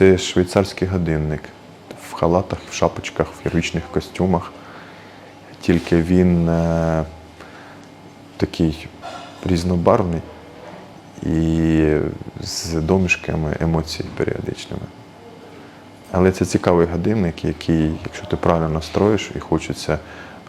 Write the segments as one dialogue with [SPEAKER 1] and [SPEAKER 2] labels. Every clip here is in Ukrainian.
[SPEAKER 1] Це швейцарський годинник в халатах, в шапочках, в хірургічних костюмах. Тільки він е, такий різнобарвний і з домішками емоцій періодичними. Але це цікавий годинник, який, якщо ти правильно настроїш і хочеться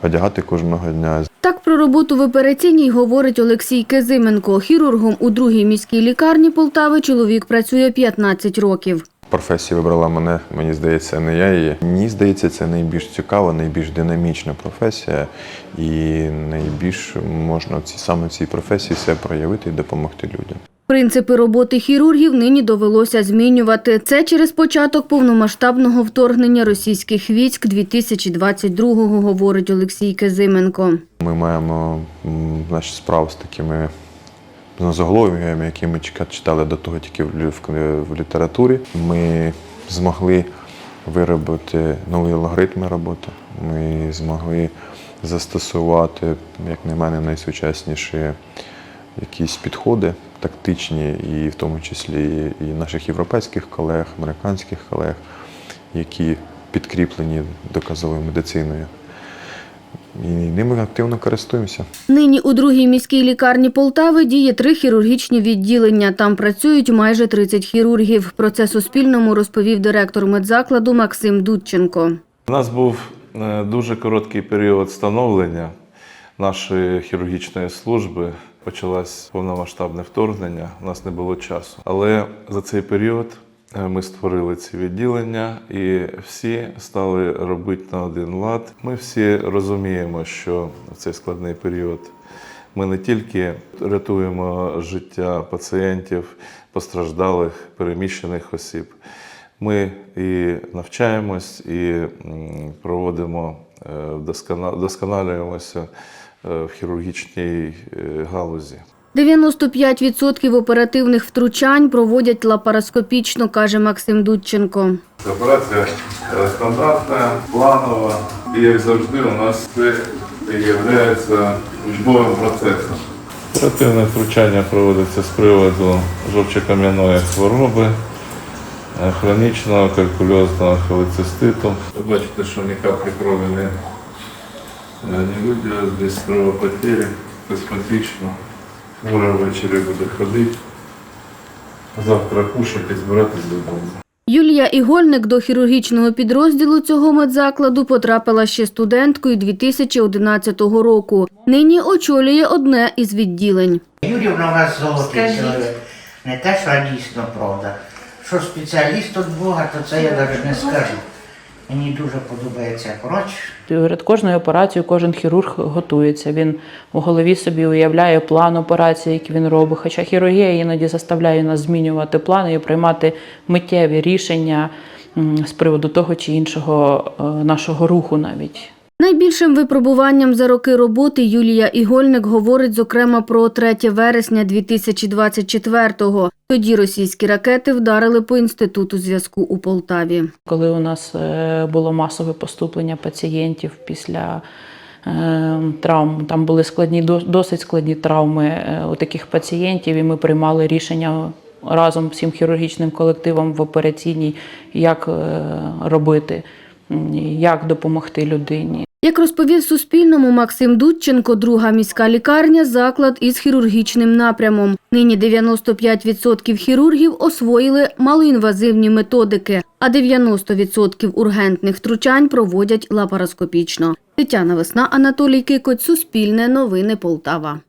[SPEAKER 1] одягати кожного дня.
[SPEAKER 2] Так про роботу в операційній говорить Олексій Кезименко. Хірургом у другій міській лікарні Полтави чоловік працює 15 років.
[SPEAKER 1] Професія вибрала мене, мені здається, не я її. Мені здається, це найбільш цікава, найбільш динамічна професія, і найбільш можна саме в цій професії себе проявити і допомогти людям.
[SPEAKER 2] Принципи роботи хірургів нині довелося змінювати. Це через початок повномасштабного вторгнення російських військ 2022-го, говорить Олексій Кезименко.
[SPEAKER 1] Ми маємо м, значить, справу з такими нозогловіями, які ми читали до того тільки в літературі. Ми змогли виробити нові алгоритми роботи. Ми змогли застосувати, як на мене, найсучасніші якісь підходи тактичні, і в тому числі і наших європейських колег, американських колег, які підкріплені доказовою медициною. І ними активно користуємося.
[SPEAKER 2] Нині у другій міській лікарні Полтави діє три хірургічні відділення. Там працюють майже 30 хірургів. Про це Суспільному розповів директор медзакладу Максим Дудченко.
[SPEAKER 3] У нас був е, дуже короткий період становлення нашої хірургічної служби. Почалось повномасштабне вторгнення, у нас не було часу. Але за цей період ми створили ці відділення і всі стали робити на один лад. Ми всі розуміємо, що в цей складний період ми не тільки рятуємо життя пацієнтів, постраждалих, переміщених осіб. Ми і навчаємось, і проводимо, е, вдоскона- вдосконалюємося е, в хірургічній е, галузі.
[SPEAKER 2] 95% оперативних втручань проводять лапароскопічно, каже Максим Дудченко.
[SPEAKER 3] Операція стандартна, планова, і як завжди, у нас це є службовим процесом. Оперативне втручання проводиться з приводу жовчокам'яної хвороби, е, хронічного калькульозного холециститу. Ви бачите, що ні каплі крові не, е, не виділилось, десь кровопотері, косметично. Хворий ввечері буде ходити, завтра кушати збиратись додому.
[SPEAKER 2] Юлія Ігольник до хірургічного підрозділу цього медзакладу потрапила ще студенткою 2011 року. Нині очолює одне із відділень.
[SPEAKER 4] Юрівна у нас золотий чоловік. Не те, що а дійсно правда. Що спеціаліст від Бога, то це я навіть не скажу. Мені дуже подобається коротше.
[SPEAKER 5] Перед кожною операцією кожен хірург готується. Він у голові собі уявляє план операції, який він робить. Хоча хірургія іноді заставляє нас змінювати плани і приймати миттєві рішення з приводу того чи іншого е, нашого руху навіть.
[SPEAKER 2] Найбільшим випробуванням за роки роботи Юлія Ігольник говорить зокрема про 3 вересня 2024-го. Тоді російські ракети вдарили по інституту зв'язку у Полтаві.
[SPEAKER 5] Коли у нас е, було масове поступлення пацієнтів після е, травм, там були складні, досить складні травми е, у таких пацієнтів, і ми приймали рішення разом всім хірургічним колективом в операційній, як робити, як допомогти людині.
[SPEAKER 2] Як розповів Суспільному Максим Дудченко, друга міська лікарня – заклад із хірургічним напрямом. Нині 95% хірургів освоїли малоінвазивні методики, а 90% ургентних втручань проводять лапароскопічно. Тетяна Весна, Анатолій Кикоць, Суспільне, Новини Полтава.